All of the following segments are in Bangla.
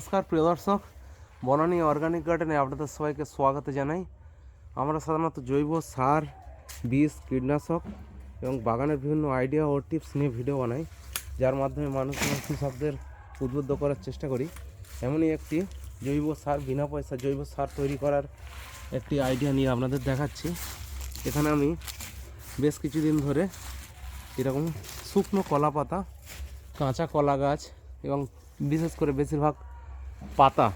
নমস্কার, প্রিয় দর্শক। বনানী অর্গানিক গার্ডেনে আপনাদের সবাইকে স্বাগত জানাই। আমরা সাধারণত জৈব সার, বীজ, কীটনাশক এবং বাগানের বিভিন্ন আইডিয়া ও টিপস নিয়ে ভিডিও বানাই, যার মাধ্যমে মানুষ কৃষকদের উদ্বুদ্ধ করার চেষ্টা করি। এমনই একটি জৈব সার, বিনা পয়সা জৈব সার তৈরি করার একটি আইডিয়া নিয়ে আপনাদের দেখাচ্ছি। এখানে আমি বেশ কিছুদিন ধরে এরকম শুকনো কলা পাতা কাঁচা কলা গাছ এবং বিশেষ করে বেশিরভাগ পাতা।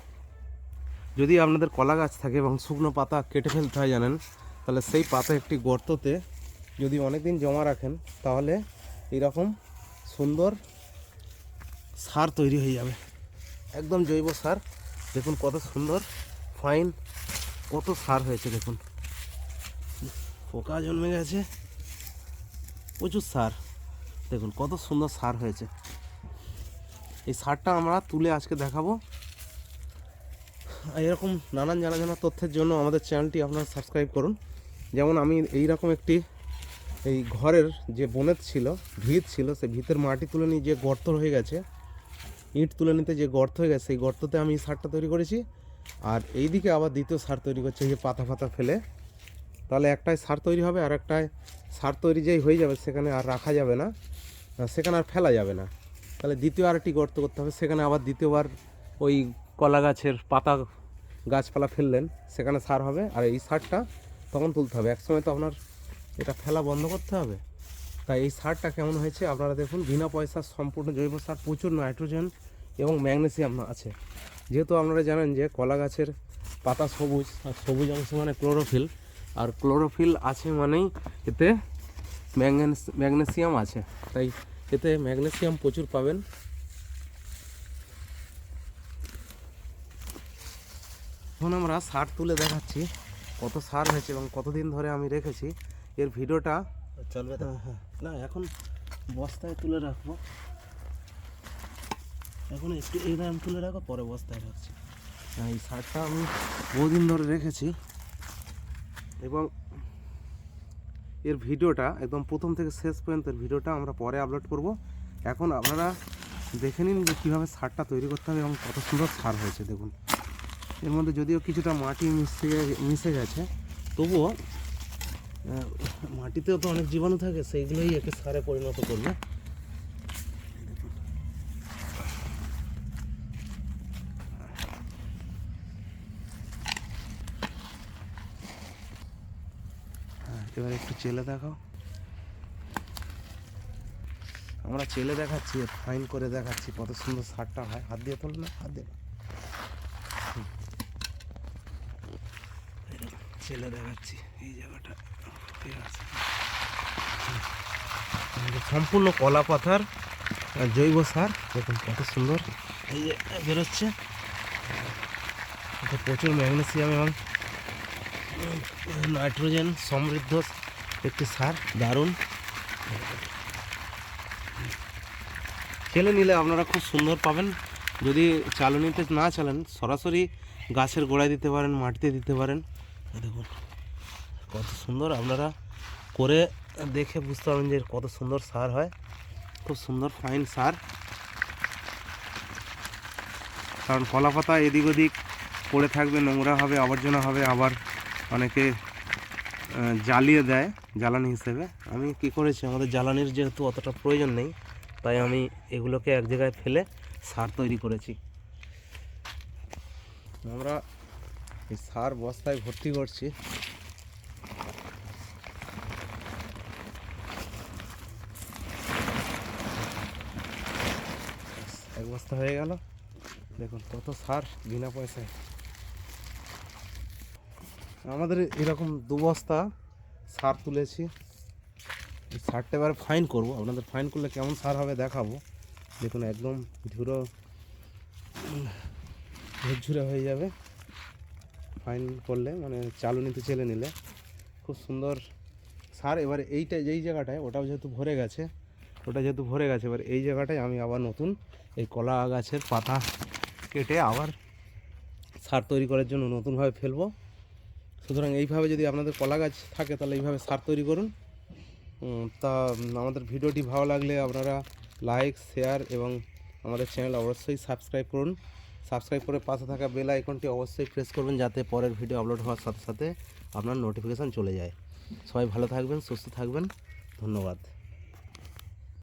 যদি আপনাদের কলা গাছ থাকে এবং শুকনো পাতা কেটে ফেলতে হয় জানেন, তাহলে সেই পাতা একটি গর্ততে যদি অনেক দিন জমা রাখেন, তাহলে এরকম সুন্দর সার তৈরি হয়ে যাবে। একদম জৈব সার। দেখুন কত সুন্দর, ফাইন, কত সার হয়েছে দেখুন। পোকা জন্মে গেছে, প্রচুর সার। দেখুন কত সুন্দর সার হয়েছে। এই সারটা আমরা তুলে আজকে দেখাবো। এরকম নানান জানা জানা তথ্যের জন্য আমাদের চ্যানেলটি আপনারা সাবস্ক্রাইব করুন। যেমন আমি এই রকম একটি এই ঘরের যে বনেত ছিল, ভিত ছিল সেই ভিতের মাটি তুলে নিয়ে যে গর্ত হয়ে গেছে, ইট তুলে নিতে যে গর্ত হয়ে গেছে, সেই গর্ততে আমি সারটা তৈরি করেছি। আর এই দিকে আবার দ্বিতীয় সার তৈরি করছে, এই যে পাতা ফাতা ফেলে। তাহলে একটাই সার তৈরি হবে আর একটাই সার তৈরি যেই হয়ে যাবে সেখানে আর রাখা যাবে না সেখানে আর ফেলা যাবে না। তাহলে দ্বিতীয় আরেকটি গর্ত করতে হবে, সেখানে আবার দ্বিতীয়বার ওই কলা গাছের পাতা গাছপালা ফেললেন, সেখানে সার হবে আর এই সারটা তখন তুলতে হবে। একসময় তো আপনার এটা ফেলা বন্ধ করতে হবে। তাই এই সারটা কেমন হয়েছে আপনারা দেখুন, বিনা পয়সার সম্পূর্ণ জৈব সার, প্রচুর নাইট্রোজেন এবং ম্যাগনেসিয়াম আছে। যেহেতু আপনারা জানেন যে কলা গাছের পাতা সবুজ, আর সবুজ অংশ মানে ক্লোরোফিল, আর ক্লোরোফিল আছে মানেই এতে ম্যাগনেস, ম্যাগনেসিয়াম আছে। তাই এতে ম্যাগনেসিয়াম প্রচুর পাবেন। এখন আমরা সার তুলে দেখাচ্ছি কত সার হয়েছে এবং কতদিন ধরে আমি রেখেছি। এর ভিডিওটা চলবে তো? হ্যাঁ হ্যাঁ। না এখন বস্তায় তুলে রাখব। এখন একটু এইরকম তুলে রাখো পরে বস্তায় রাখছি। হ্যাঁ, এই সারটা আমি বহুদিন ধরে রেখেছি। এবং এর ভিডিওটা একদম প্রথম থেকে শেষ পর্যন্ত এর ভিডিওটা আমরা পরে আপলোড করব। এখন আপনারা দেখে নিন যে কীভাবে সারটা তৈরি করতে হবে এবং কত সুন্দর সার হয়েছে দেখুন। এর মধ্যে যদিও কিছুটা মাটি মিশে মিশে গেছে তবুও মাটিতেও তো অনেক জীবাণু থাকে সেইগুলোই একে সারে পরিণত করবে। হ্যাঁ, এবার একটু চেলে দেখাও। আমরা চেলে দেখাচ্ছি ফাইন করে দেখাচ্ছি কত সুন্দর সারটা হয়। হাত দিয়ে তোল না হাত দিয়ে না। হুম। চেলে দেখাচ্ছি। এই জায়গাটা সম্পূর্ণ কলা পাতার জৈব সার দেখুন কত সুন্দর। এই যে বেরোচ্ছে। প্রচুর ম্যাগনেসিয়াম এবং নাইট্রোজেন সমৃদ্ধ একটি সার দারুণ। খেলে নিলে আপনারা খুব সুন্দর পাবেন। যদি চালনিতে না চালান সরাসরি গাছের গোড়ায় দিতে পারেন মাটিতে দিতে পারেন। দেখুন, কত সুন্দর আপনারা করে দেখে বুঝতে পারবেন যে কত সুন্দর সার হয়। খুব সুন্দর ফাইন সার। কারণ কলা পাতা এদিক ওদিক পড়ে থাকবে, নোংরা হবে, আবর্জনা হবে, আবার অনেকে জ্বালিয়ে দেয় জ্বালানি হিসেবে। আমি কি করেছি, আমাদের জ্বালানির যেহেতু অতটা প্রয়োজন নেই, তাই আমি এগুলোকে এক জায়গায় ফেলে সার তৈরি করেছি। আমরা এই সার বস্তায় ভর্তি করছি। এক বস্তা হয়ে গেল। দেখুন কত সার বিনা পয়সায়। আমাদের এরকম দু বস্তা সার তুলেছি। সারটা এবারে ফাইন করব। আপনাদের ফাইন করলে কেমন সার হবে দেখাবো। দেখুন একদম ঝুরো ঝুরঝুরে হয়ে যাবে। ফাইন করলে মানে চালুনিতে চেলে নিলে, খুব সুন্দর সার। এবার এইটা যেই জায়গাটায়, ওটাও যেহেতু ভরে গেছে, ওটা যেহেতু ভরে গেছে, এবার এই জায়গাটায় আমি আবার নতুন এই কলা গাছের পাতা কেটে আবার সার তৈরি করার জন্য নতুনভাবে ফেলব। সুতরাং এইভাবে যদি আপনাদের কলা গাছ থাকে, তাহলে এইভাবে সার তৈরি করুন। তা, আমাদের ভিডিওটি ভালো লাগলে আপনারা লাইক, শেয়ার এবং আমাদের চ্যানেল অবশ্যই সাবস্ক্রাইব করুন। সাবস্ক্রাইব করে পাশে থাকা বেল আইকনটি অবশ্যই প্রেস করবেন যাতে পরের ভিডিও আপলোড হওয়ার সাথে সাথে আপনার নোটিফিকেশান চলে যায়। সবাই ভালো থাকবেন, সুস্থ থাকবেন। ধন্যবাদ।